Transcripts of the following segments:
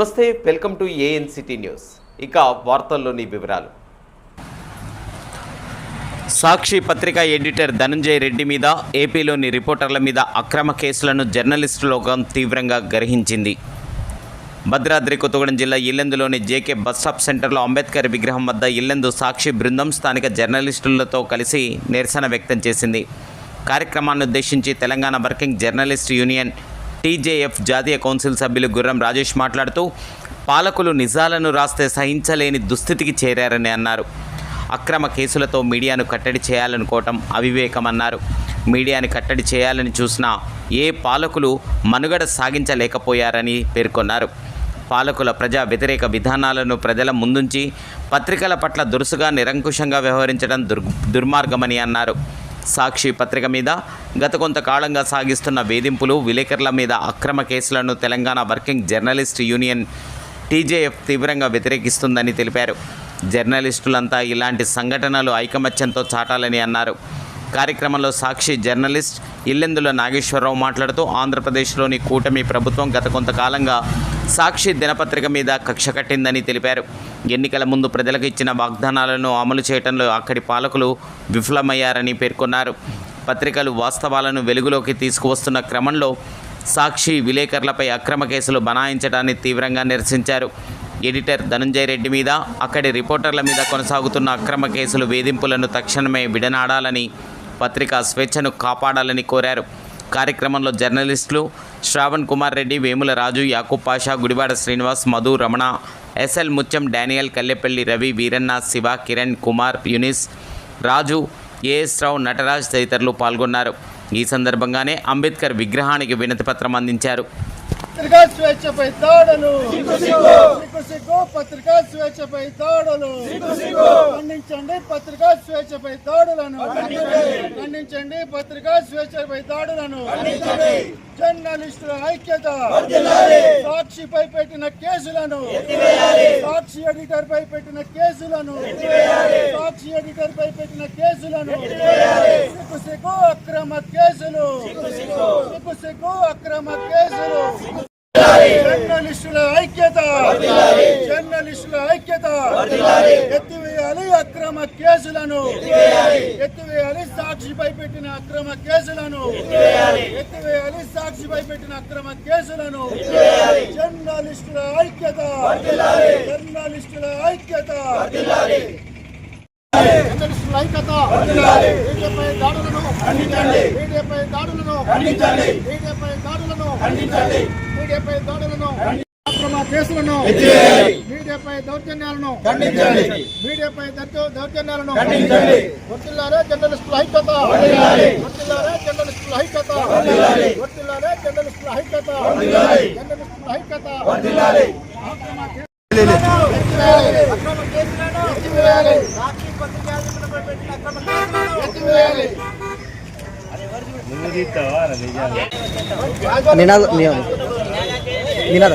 నమస్తే welcome to AN city news. ఇక వార్తల్లోని వివరాలు. సాక్షి పత్రిక ఎడిటర్ ధనంజయ్ రెడ్డి మీద ఏపీలోని రిపోర్టర్ల మీద అక్రమ కేసులను జర్నలిస్టు లోకం తీవ్రంగా గ్రహించింది. భద్రాద్రి కొత్తగూడెం జిల్లా ఇల్లెందులోని జేకే బస్ స్టాప్ సెంటర్లో అంబేద్కర్ విగ్రహం వద్ద ఇల్లెందు సాక్షి బృందం స్థానిక జర్నలిస్టులతో కలిసి నిరసన వ్యక్తం చేసింది. కార్యక్రమాన్ని ఉద్దేశించి Telangana working journalist union TJF జాతీయ కౌన్సిల్ సభ్యులు గుర్రం రాజేష్ మాట్లాడుతూ పాలకులు నిజాలను రాస్తే సహించలేని దుస్థితికి చేరారని అన్నారు. అక్రమ కేసులతో మీడియాను కట్టడి చేయాలనుకోవటం అవివేకమన్నారు. మీడియాని కట్టడి చేయాలని చూసినా ఏ పాలకులు మనుగడ సాగించలేకపోయారని పేర్కొన్నారు. పాలకుల ప్రజా వ్యతిరేక విధానాలను ప్రజల ముందుంచి పత్రికల పట్ల దురుసుగా నిరంకుశంగా వ్యవహరించడం దుర్ దుర్మార్గమని అన్నారు. సాక్షి పత్రిక మీద గత కొంతకాలంగా సాగిస్తున్న వేధింపులు విలేకరుల మీద అక్రమ కేసులను Telangana working journalist union TJF తీవ్రంగా వ్యతిరేకిస్తుందని తెలిపారు. జర్నలిస్టులంతా ఇలాంటి సంఘటనలు ఐకమత్యంతో చాటాలని అన్నారు. కార్యక్రమంలో సాక్షి జర్నలిస్ట్ ఇల్లెందుల నాగేశ్వరరావు మాట్లాడుతూ ఆంధ్రప్రదేశ్లోని కూటమి ప్రభుత్వం గత కొంతకాలంగా సాక్షి దినపత్రిక మీద కక్ష కట్టిందని తెలిపారు. ఎన్నికల ముందు ప్రజలకు ఇచ్చిన వాగ్దానాలను అమలు చేయడంలో అక్కడి పాలకులు విఫలమయ్యారని పేర్కొన్నారు. పత్రికలు వాస్తవాలను వెలుగులోకి తీసుకువస్తున్న క్రమంలో సాక్షి విలేకరులపై అక్రమ కేసులు బనాయించడాన్ని తీవ్రంగా నిరసించారు. ఎడిటర్ ధనంజయ రెడ్డి మీద అక్కడి రిపోర్టర్ల మీద కొనసాగుతున్న అక్రమ కేసులు వేధింపులను తక్షణమే విడనాడాలని పత్రికా స్వేచ్ఛను కాపాడాలని కోరారు. కార్యక్రమంలో జర్నలిస్టులు Shravan Kumar Reddy Vemula Raju Yakub Pasha Gudivada Srinivas Madhu Ramana S L Muthyam Daniel Kallepalli Ravi Veeranna Shiva Kiran Kumar Younis Raju A S Rao Nataraj తదితరులు పాల్గొన్నారు. ఈ సందర్భంగానే అంబేద్కర్ విగ్రహానికి వినతిపత్రం అందించారు. పత్రికా స్వేచ్ఛపై దాడులు. సిగ్గు సిగ్గు పత్రికా స్వేచ్ఛపై దాడులు. ఖండించండి పత్రికా స్వేచ్ఛపై దాడులను. ఖండించండి. పత్రికా స్వేచ్ఛపై దాడులను. జర్నలిస్టుల ఐక్యత. సాక్షిపై పెట్టిన కేసులను. సాక్షి ఎడిటర్ పై పెట్టిన కేసులను. సాక్షి ఎడిటర్ పై పెట్టిన కేసులను. సిగ్గు సిగ్గు అక్రమ కేసులు. సిగ్గు సిగ్గు అక్రమ కేసులు. జర్నలిస్టుల ఐక్యత. జర్నలిస్టుల ఐక్యత. ఎత్తివేయాలి అక్రమ కేసులను ఎత్తివేయాలి. సాక్షిపై పెట్టిన అక్రమ కేసులను ఎత్తివేయాలి. సాక్షిపై పెట్టిన అక్రమ కేసులను జర్నలిస్టుల ఐక్యత జర్నలిస్టుల ఐక్యత జర్నలిస్టుల ఐక్యత మీడియాపై దాడులను మీడియాపై దాడులను మీడియాపై దాడులను మీడియాపై దాడులను అక్రమ కేసులను మీడియాపై దౌర్జన్యాలను మీడియాపై దౌర్జ- దౌర్జన్యాలను వర్తిల్లారే జర్నలిస్టుల ఐక్యత. వర్తిల్లారే జర్నలిస్టుల ఐక్యత. వర్తిల్లారే జర్నలిస్టుల ఐక్యత. జర్నలిస్టుల ఐక్యత. అక్రమ కేసులను ఎత్తివేయాలి. అక్రమ కేసులను ఎత్తివేయాలి. సాక్షి పత్రికాలపై పెట్టిన అక్రమ కేసులను ఎత్తివేయాలి. నినాద నినాద.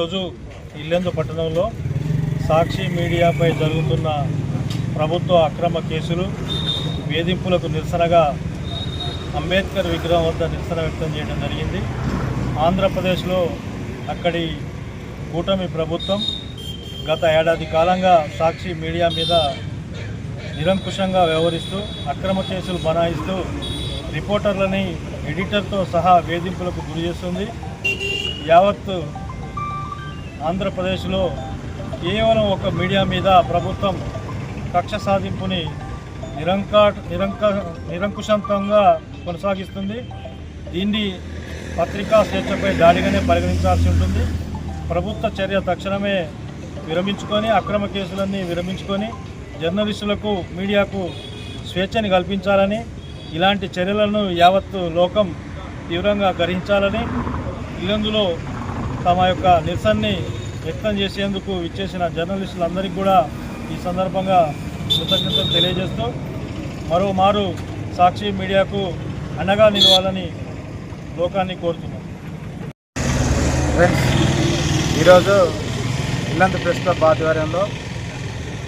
ఈరోజు ఇల్లెందు పట్టణంలో సాక్షి మీడియాపై జరుగుతున్న ప్రభుత్వ అక్రమ కేసులు వేధింపులకు నిరసనగా అంబేద్కర్ విగ్రహం వద్ద నిరసన వ్యక్తం చేయడం జరిగింది. ఆంధ్రప్రదేశ్లో అక్కడి కూటమి ప్రభుత్వం గత ఏడాది కాలంగా సాక్షి మీడియా మీద నిరంకుశంగా వ్యవహరిస్తూ అక్రమ కేసులు బనాయిస్తూ రిపోర్టర్లని ఎడిటర్తో సహా వేధింపులకు గురి చేస్తుంది. యావత్ ఆంధ్రప్రదేశ్లో కేవలం ఒక మీడియా మీద ప్రభుత్వం కక్ష సాధింపుని నిరంకా నిరంక నిరంకుశంతంగా కొనసాగిస్తుంది. దీన్ని పత్రికా స్వేచ్ఛపై దాడిగానే పరిగణించాల్సి ఉంటుంది. ప్రభుత్వ చర్య తక్షణమే విరమించుకొని అక్రమ కేసులన్నీ విరమించుకొని జర్నలిస్టులకు మీడియాకు స్వేచ్ఛని కల్పించాలని ఇలాంటి చర్యలను యావత్తు లోకం తీవ్రంగా గ్రహించాలని ఇల్లందులో తమ యొక్క నిరసనని వ్యక్తం చేసేందుకు ఇచ్చేసిన జర్నలిస్టులందరికీ కూడా ఈ సందర్భంగా కృతజ్ఞతలు తెలియజేస్తూ మరోమారు సాక్షి మీడియాకు అండగా నిలవాలని లోకాన్ని కోరుతున్నాం. ఫ్రెండ్స్ ఈరోజు ఇల్లంత ప్రెస్ క్లబ్ ఆధ్వర్యంలో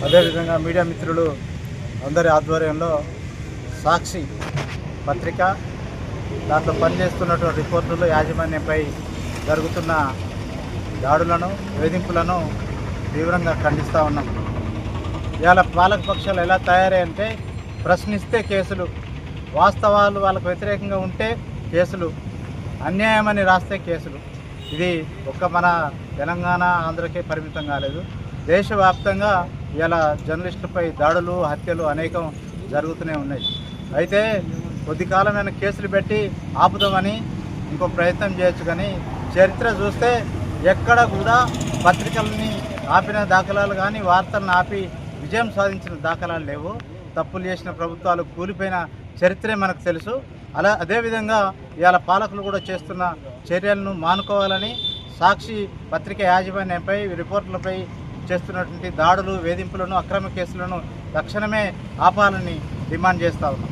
అదేవిధంగా మీడియా మిత్రులు అందరి ఆధ్వర్యంలో సాక్షి పత్రిక దాంట్లో పనిచేస్తున్నటువంటి రిపోర్టులు యాజమాన్యంపై జరుగుతున్న దాడులను వేధింపులను తీవ్రంగా ఖండిస్తూ ఉన్నాం. ఇవాళ పాలకపక్షాలు ఎలా తయారయ్యంటే ప్రశ్నిస్తే కేసులు వాస్తవాలు వాళ్ళకు వ్యతిరేకంగా ఉంటే కేసులు అన్యాయమని రాస్తే కేసులు. ఇది ఒక్క మన తెలంగాణ ఆంధ్రకే పరిమితం కాలేదు. దేశవ్యాప్తంగా ఇలా జర్నలిస్టులపై దాడులు హత్యలు అనేకం జరుగుతూనే ఉన్నాయి. అయితే కొద్ది కాలమైన కేసులు పెట్టి ఆపుదామని ఇంకో ప్రయత్నం చేయొచ్చు కానీ చరిత్ర చూస్తే ఎక్కడ కూడా పత్రికల్ని ఆపిన దాఖలాలు కానీ వార్తలను ఆపి విజయం సాధించిన దాఖలాలు లేవు. తప్పులు చేసిన ప్రభుత్వాలు కూలిపోయిన చరిత్రే మనకు తెలుసు. అలా అదేవిధంగా ఇవాళ పాలకులు కూడా చేస్తున్న చర్యలను మానుకోవాలని సాక్షి పత్రిక యాజమాన్యంపై రిపోర్టులపై చేస్తున్నటువంటి దాడులు వేధింపులను అక్రమ కేసులను తక్షణమే ఆపాలని డిమాండ్ చేస్తా ఉన్నాం.